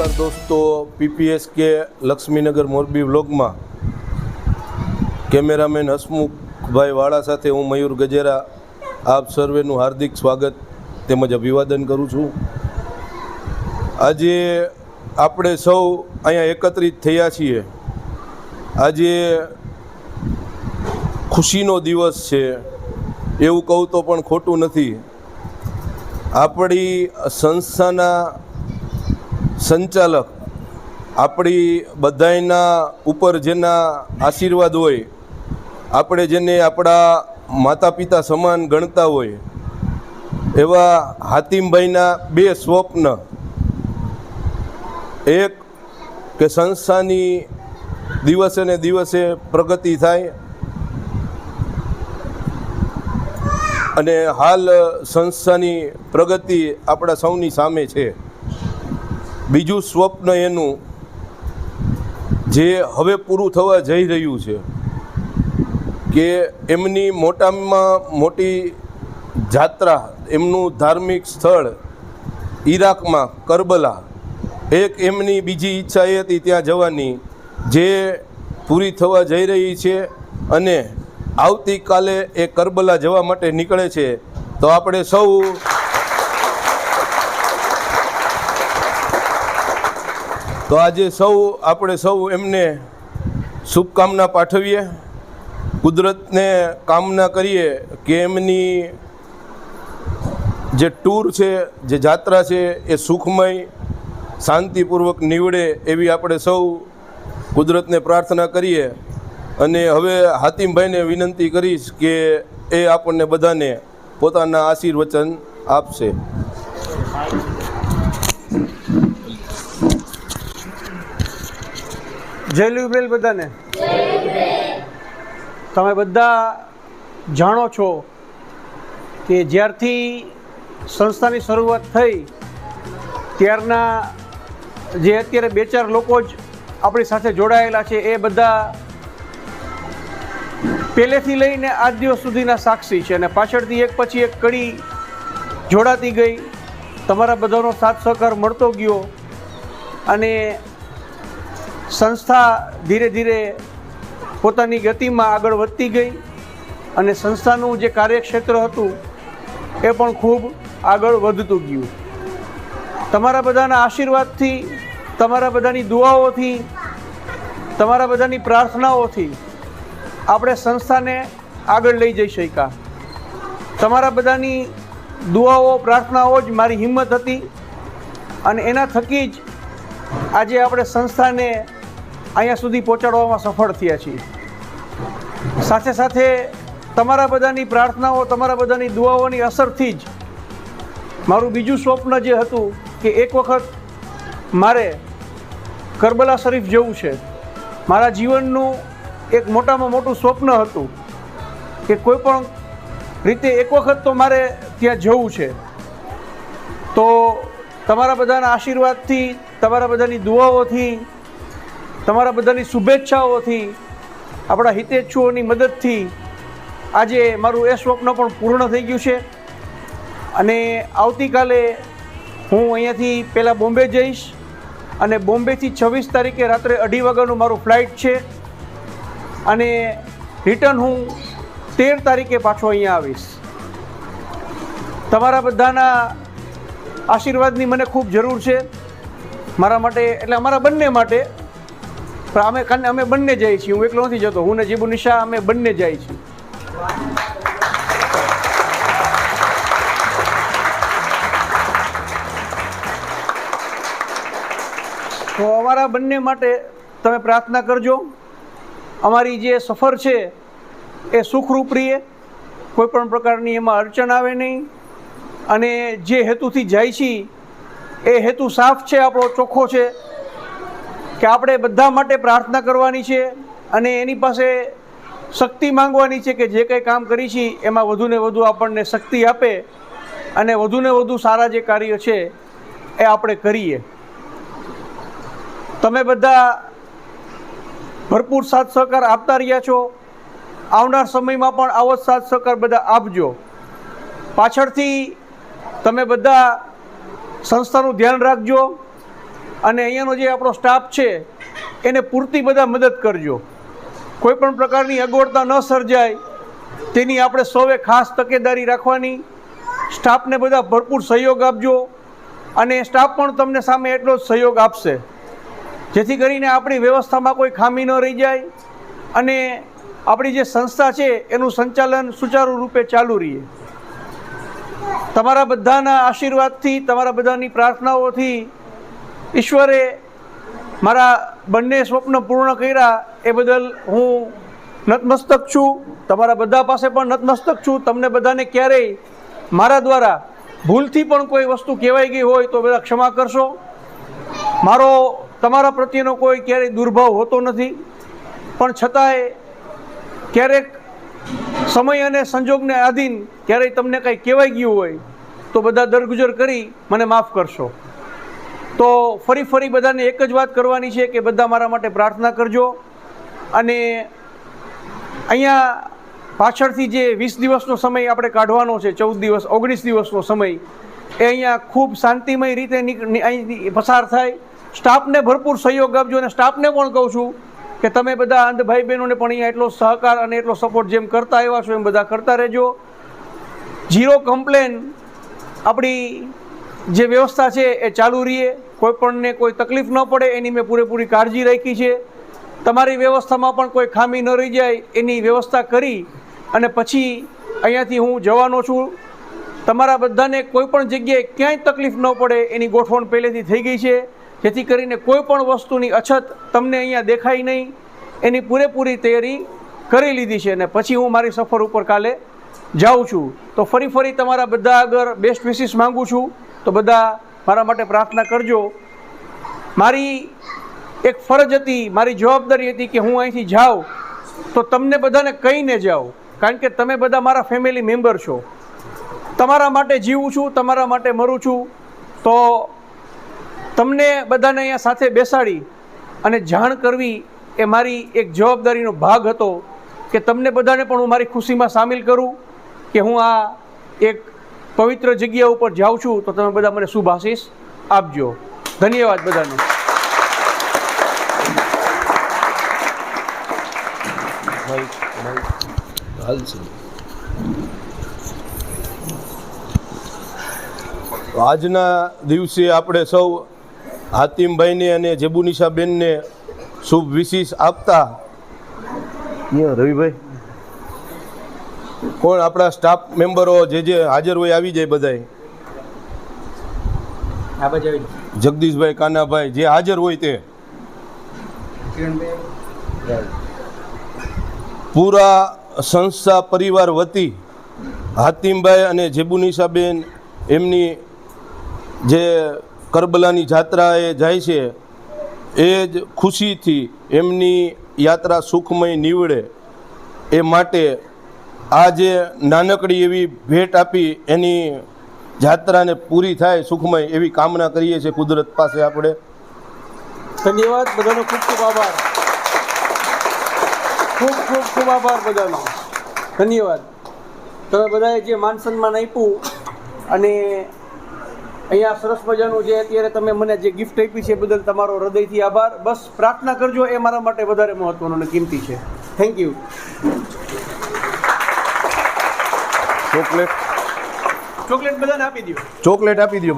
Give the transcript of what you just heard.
નમસ્કાર દોસ્તો પીપીએસ કે લક્ષ્મીનગર મોરબી વ્લોગમાં કેમેરામેન હસમુખભાઈ વાળા સાથે હું મયુર ગજેરા. આપ સર્વેનું હાર્દિક સ્વાગત તેમજ અભિવાદન કરું છું. આજે આપણે સૌ અહીંયા એકત્રિત થયા છીએ. આજે ખુશીનો દિવસ છે. એવું કહું તો પણ ખોટું નથી. આપણી સંસ્થાના સંચાલક આપણી બધાયના ઉપર જેના આશીર્વાદ હોય, આપણે જેને આપણા માતા પિતા સમાન ગણતા હોય, એવા હાતિમભાઈના બે સ્વપ્ન. એક કે સંસ્થાની દિવસે ને દિવસે પ્રગતિ થાય. અને હાલ સંસ્થાની પ્રગતિ આપણા સૌની સામે છે. બીજું સ્વપ્ન એનું જે હવે પૂરું થવા જઈ રહ્યું છે કે એમની મોટામાં મોટી જાત્રા, એમનું ધાર્મિક સ્થળ ઈરાકમાં કરબલા, એક એમની બીજી ઈચ્છા એ હતી ત્યાં જવાની, જે પૂરી થવા જઈ રહી છે અને આવતીકાલે એ કરબલા જવા માટે નીકળે છે. તો આપણે સૌ તો આજે સૌ, આપણે સૌ એમને શુભકામના પાઠવીએ. કુદરતને કામના કરીએ કે એમની જે ટૂર છે, જે જાત્રા છે, એ સુખમય, શાંતિપૂર્વક નીવડે એવી આપણે સૌ કુદરતને પ્રાર્થના કરીએ. અને હવે હાતિમભાઈને વિનંતી કરીશ કે એ આપણને બધાને પોતાના આશીર્વચન આપશે. જય લ્યુબ્રેલ બધાને. તમે બધા જાણો છો કે જ્યારથી સંસ્થાની શરૂઆત થઈ, ત્યારના જે અત્યારે બે ચાર લોકો જ આપણી સાથે જોડાયેલા છે, એ બધા પહેલેથી લઈને આજ દિવસ સુધીના સાક્ષી છે અને પાછળથી એક પછી એક કડી જોડાતી ગઈ. તમારા બધાનો સાથ સહકાર મળતો ગયો અને સંસ્થા ધીરે ધીરે પોતાની ગતિમાં આગળ વધતી ગઈ અને સંસ્થાનું જે કાર્યક્ષેત્ર હતું એ પણ ખૂબ આગળ વધતું ગયું. તમારા બધાના આશીર્વાદથી, તમારા બધાની દુઆઓથી, તમારા બધાની પ્રાર્થનાઓથી આપણે સંસ્થાને આગળ લઈ જઈ શક્યા. તમારા બધાની દુઆઓ, પ્રાર્થનાઓ જ મારી હિંમત હતી અને એના થકી જ આજે આપણે સંસ્થાને અહીંયા સુધી પહોંચાડવામાં સફળ થયા છીએ. સાથે સાથે તમારા બધાની પ્રાર્થનાઓ, તમારા બધાની દુઆઓની અસરથી જ મારું બીજું સ્વપ્ન જે હતું કે એક વખત મારે કરબલા શરીફ જવું છે. મારા જીવનનું એક મોટામાં મોટું સ્વપ્ન હતું કે કોઈ પણ રીતે એક વખત તો મારે ત્યાં જવું છે. તો તમારા બધાના આશીર્વાદથી, તમારા બધાની દુઆઓથી તમારા બધાની શુભેચ્છાઓથી, આપણા હિતેચ્છુઓની મદદથી આજે મારું એ સ્વપ્ન પણ પૂર્ણ થઈ ગયું છે. અને આવતીકાલે હું અહીંયાથી પહેલાં બોમ્બે જઈશ અને બોમ્બેથી છવ્વીસ તારીખે રાત્રે અઢી વાગ્યાનું મારું ફ્લાઇટ છે. અને રિટર્ન હું તેર તારીખે પાછો અહીંયા આવીશ. તમારા બધાના આશીર્વાદની મને ખૂબ જરૂર છે. મારા માટે, એટલે અમારા બંને માટે પણ અમે કારણ અમે બંને જઈએ છીએ. હું એકલો નથી જતો. હું ને નિશા અમે બંને જાય છીએ. તો અમારા બંને માટે તમે પ્રાર્થના કરજો. અમારી જે સફર છે એ સુખરૂપ કોઈ પણ પ્રકારની એમાં અડચણ આવે નહીં. અને જે હેતુથી જાય છીએ, એ હેતુ સાફ છે, આપણો ચોખ્ખો છે. કે આપણે બધા માટે પ્રાર્થના કરવાની છે અને એની પાસે શક્તિ માંગવાની છે કે જે કંઈ કામ કરી છીએ એમાં વધુને વધુ આપણને શક્તિ આપે અને વધુને વધુ સારા જે કાર્ય છે, એ આપણે કરીએ. તમે બધા ભરપૂર સાથ સહકાર આપતા રહ્યા છો. આવનાર સમયમાં પણ આવો જ સાથ સહકાર બધા આપજો. પાછળથી તમે બધા સંસ્થાનું ધ્યાન રાખજો. અને અહીંયાનો જે આપણો સ્ટાફ છે, એને પૂરતી બધા મદદ કરજો. કોઈ પણ પ્રકારની અગવડતા ન સર્જાય, તેની આપણે સૌએ ખાસ તકેદારી રાખવાની. સ્ટાફને બધા ભરપૂર સહયોગ આપજો અને સ્ટાફ પણ તમને સામે એટલો જ સહયોગ આપશે. જેથી કરીને આપણી વ્યવસ્થામાં કોઈ ખામી ન રહી જાય અને આપણી જે સંસ્થા છે, એનું સંચાલન સુચારુ રૂપે ચાલુ રહીએ. તમારા બધાના આશીર્વાદથી, તમારા બધાની પ્રાર્થનાઓથી ઈશ્વરે મારા બંને સ્વપ્ન પૂર્ણ કર્યા, એ બદલ હું નતમસ્તક છું. તમારા બધા પાસે પણ નતમસ્તક છું. તમને બધાને ક્યારેય મારા દ્વારા ભૂલથી પણ કોઈ વસ્તુ કહેવાઈ ગઈ હોય તો બધા ક્ષમા કરશો. મારો, તમારા પ્રત્યેનો કોઈ ક્યારેય દુર્ભાવ હોતો નથી. પણ છતાંય ક્યારેક સમય અને સંજોગને આધીન ક્યારેય તમને કંઈ કહેવાઈ ગયું હોય તો બધા દરગુજર કરી મને માફ કરશો. તો ફરી ફરી બધાને એક જ વાત કરવાની છે કે બધા મારા માટે પ્રાર્થના કરજો. અને અહીંયા પાછળથી જે વીસ દિવસનો સમય આપણે કાઢવાનો છે, ચૌદ દિવસ, ઓગણીસ દિવસનો સમય, એ અહીંયા ખૂબ શાંતિમય રીતે અહીંથી પસાર થાય. સ્ટાફને ભરપૂર સહયોગ આપજો અને સ્ટાફને પણ કહું છું કે તમે બધા અંધ ભાઈ બહેનોને પણ અહીંયા એટલો સહકાર અને એટલો સપોર્ટ જેમ કરતા આવ્યા છો એમ બધા કરતા રહેજો. ઝીરો કમ્પ્લેન આપણી જે વ્યવસ્થા છે એ ચાલુ રહીએ. કોઈપણને કોઈ તકલીફ ન પડે, એની મેં પૂરેપૂરી કાળજી રાખી છે. તમારી વ્યવસ્થામાં પણ કોઈ ખામી ન રહી જાય એની વ્યવસ્થા કરી અને પછી અહીંયાથી હું જવાનો છું. તમારા બધાને કોઈ પણ જગ્યાએ ક્યાંય તકલીફ ન પડે એની ગોઠવણ પહેલેથી થઈ ગઈ છે. જેથી કરીને કોઈ પણ વસ્તુની અછત તમને અહીંયા દેખાય નહીં. એની પૂરેપૂરી તૈયારી કરી લીધી છે અને પછી હું મારી સફર ઉપર કાલે જાઉં છું. તો ફરી ફરી તમારા બધા આગળ બેસ્ટ વિશિસ માંગુ છું. તો બધા મારા માટે પ્રાર્થના કરજો. મારી એક ફરજ હતી, મારી જવાબદારી હતી કે હું અહીંથી જાઉં. તો તમને બધાને કહીને જાઉં, કારણ કે તમે બધા મારા ફેમિલી મેમ્બર છો. તમારા માટે જીવું છું, તમારા માટે મરું છું. તો તમને બધાને અહીંયા સાથે બેસાડી અને જાણ કરવી એ મારી એક જવાબદારીનો ભાગ હતો કે તમને બધાને પણ હું મારી ખુશીમાં સામેલ કરું કે હું આ એક પવિત્ર જગ્યા ઉપર જાઉં છું તો તમે બધા મને શુભ આશીષ આપજો. ધન્યવાદ બધાનો. આજના દિવસે આપણે સૌ હાતિમભાઈને અને જેબુનિશાબેનને શુભ વિશિષ આપતા રવિભાઈ કોણ? આપણા સ્ટાફ મેમ્બરો જે જે હાજર હોય આવી જાય બધાય. જગદીશભાઈ કાનાભાઈ જે હાજર હોય તે. પૂરા સંસ્થા પરિવાર વતી હાતિમભાઈ અને જેબુનિશાબેન એમની જે કરબલાની જાત્રાએ જાય છે એ જ ખુશીથી એમની યાત્રા સુખમય નીવડે એ માટે આ જે નાનકડી એવી ભેટ આપી એની જાત્રાને પૂરી થાય સુખમય એવી કામના કરીએ છીએ કુદરત પાસે આપણે. ધન્યવાદ બધાનો ખૂબ ખૂબ આભાર. ખૂબ ખૂબ ખૂબ આભાર બધાનો. ધન્યવાદ. તમે બધાએ જે માન સન્માન આપ્યું અને અહીંયા સરસ મજાનું જે અત્યારે તમે મને જે ગિફ્ટ આપી છે બદલ તમારો હૃદયથી આભાર. બસ પ્રાર્થના કરજો, એ મારા માટે વધારે મહત્વનું અને કિંમતી છે. Thank you chocolate. ચોકલેટ બધાને આપી દો ચોકલેટ આપી દો